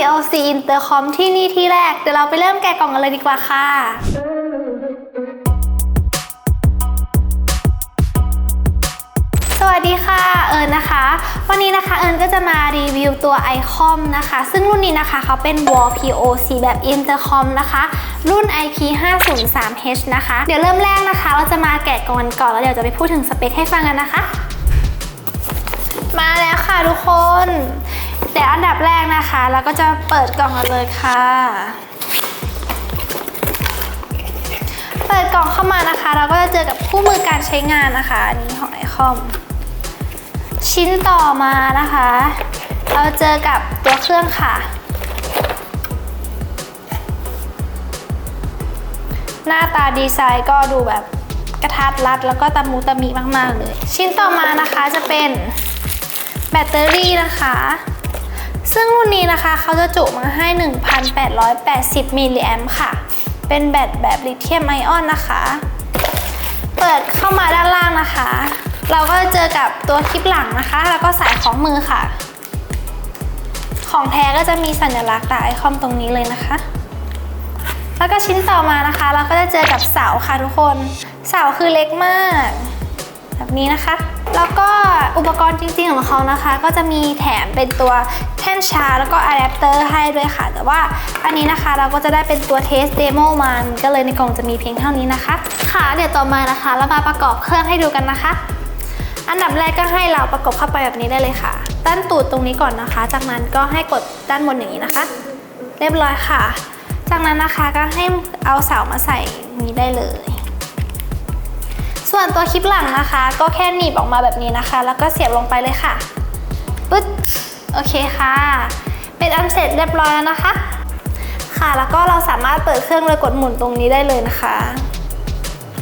POC Intercom ที่นี่ที่แรก เดี๋ยวเราไปเริ่มแกะกล่องกันเลยดีกว่าค่ะสวัสดีค่ะเอิญนะคะ วันนี้นะคะเอิญก็จะมารีวิวตัว iCom นะคะ ซึ่งรุ่นนี้นะคะเขาเป็น Wall POC แบบ Intercom นะคะ รุ่น IP503H นะคะ เดี๋ยวเริ่มแรกนะคะ เราจะมาแกะกล่องกันก่อนแล้วเดี๋ยวจะไปพูดถึงสเปคให้ฟังกันนะคะ มาแล้วค่ะทุกคน แต่อันดับแร กนะคะเราก็จะเปิดกล่องกันเลยค่ะ เปิดกล่องเข้ามานะคะ เราก็จะเจอกับคู่มือการใช้งานนะคะ อันนี้ของไอคอม ชิ้นต่อมานะคะ เราเจอกับตัวเครื่องค่ะ หน้าตาดีไซน์ก็ดูแบบกระทัดรัดแล้วก็ตะมูตะมีมาก ๆ เลย ชิ้นต่อมานะคะจะเป็นแบตเตอรี่นะคะ ซึ่งรุ่นนี้นะคะเขาจะจุมาให้ 1,880 มิลลิแอมค่ะ เป็นแบตแบบลิเธียมไอออนนะคะ เปิดเข้ามาด้านล่างนะคะ เราก็จะเจอกับตัวคลิปหลังนะคะ แล้วก็สายของมือค่ะ ของแท้ก็จะมีสัญลักษณ์ตาไอคอมตรงนี้เลยนะคะ แล้วก็ชิ้นต่อมานะคะ เราก็จะเจอกับเสาค่ะทุกคน เสาคือเล็กมาก แบบนี้นะคะแล้วก็อุปกรณ์จริงๆของเขานะคะ ก็จะมีแถมเป็นตัว แท่นชาร์จแล้วก็อะแดปเตอร์ให้ด้วยค่ะ แต่ว่าอันนี้นะคะเราก็จะได้เป็นตัวเทสเดโมมาก็เลยในกล่องจะมีเพียงเท่านี้นะคะ ค่ะ เดี๋ยวต่อมานะคะเรามาประกอบเครื่องให้ดูกันนะคะ อันดับแรกก็ให้เราประกบเข้าไปแบบนี้ได้เลยค่ะด้านตูดตรงนี้ก่อนนะคะ จากนั้นก็ให้กดด้านบนอย่างนี้นะคะ เรียบร้อยค่ะ จากนั้นนะคะก็ให้เอาเสามาใส่นี้ได้เลย ส่วนตัวคลิปหลังนะคะ ก็แค่หนีบออกมาแบบนี้นะคะ แล้วก็เสียบลงไปเลยค่ะปึ๊ด โอเคค่ะ เป็นอันเสร็จเรียบร้อยแล้วนะคะ ค่ะแล้วก็เราสามารถเปิดเครื่องโดยกดหมุนตรงนี้ได้เลยนะคะ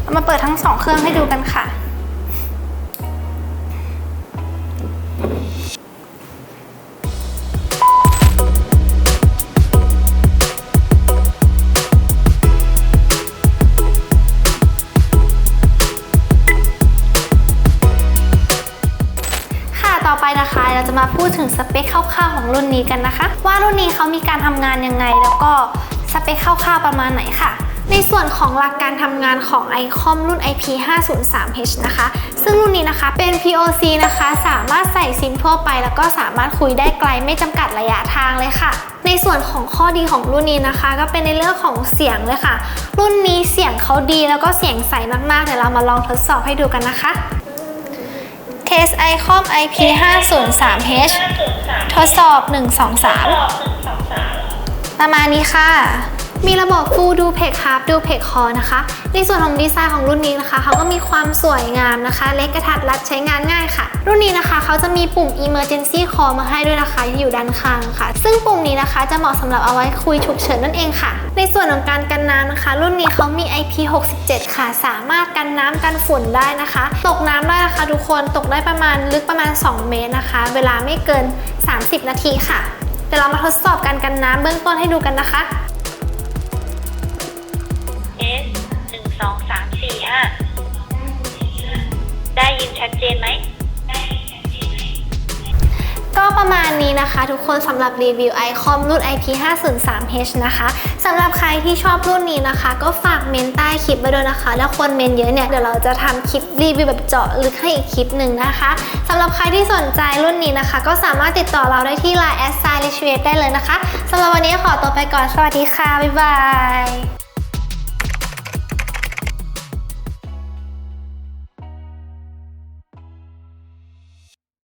เรามาเปิดทั้งสองเครื่องให้ดูกันค่ะ เราจะมาพูดถึงสเปคคร่าวๆของรุ่นนี้กันนะคะ ว่ารุ่นนี้เขามีการทำงานยังไง แล้วก็สเปคคร่าวๆประมาณไหนค่ะในส่วนของหลักการทำงานของ iCom รุ่น IP503H นะคะ ซึ่งรุ่นนี้นะคะเป็น POC นะคะ สามารถใส่ซิมทั่วไป แล้วก็สามารถคุยได้ไกลไม่จำกัดระยะทางเลยค่ะ ในส่วนของข้อดีของรุ่นนี้นะคะ ก็เป็นในเรื่องของเสียงเลยค่ะ รุ่นนี้เสียงเขาดีแล้วก็เสียงใสมากๆเดี๋ยวเรามาลองทดสอบให้ดูกันนะคะ Test ICOM IP503H ทดสอบ 123 ประมาณนี้ค่ะ มีระบบ Full Duplex Half Duplex Core นะคะ ในส่วนของดีไซน์ของรุ่นนี้นะคะเขาก็มีความสวยงามนะคะ เล็กกระทัดรัดใช้งานง่ายค่ะ รุ่นนี้นะคะเขาจะมีปุ่ม Emergency Call มาให้ด้วยนะคะที่อยู่ด้านข้างค่ะ ซึ่งปุ่มนี้นะคะจะเหมาะสำหรับเอาไว้คุยฉุกเฉินนั่นเองค่ะ ในส่วนของการกันน้ำนะคะ รุ่นนี้เขามี IP67 ค่ะ สามารถกันน้ำกันฝุ่นได้นะคะ ตกน้ำได้นะคะทุกคนตกได้ประมาณลึกประมาณ 2 เมตรนะคะ เวลาไม่เกิน 30 นาทีค่ะเดี๋ยวเรามาทดสอบการกันน้ำเบื้องต้นให้ดูกันนะคะ สองสามสี่ห้าได้ยินชัดเจนไหมก็ประมาณนี้นะคะทุกคนสำหรับรีวิว iCom รุ่น IP503H นะคะสำหรับใครที่ชอบรุ่นนี้นะคะ ก็ฝากเมนใต้คลิปไว้ด้วยนะคะแล้วคนเมนเยอะเนี่ยเดี๋ยวเราจะทำคลิปรีวิวแบบเจาะลึกให้อีกคลิปหนึ่งนะคะสำหรับใครที่สนใจรุ่นนี้นะคะ ก็สามารถติดต่อเราได้ที่ Line s i l e s h ได้เลยนะคะสำหรับวันนี้ขอตัวไปก่อนสวัสดีค่ะ บ๊ายบาย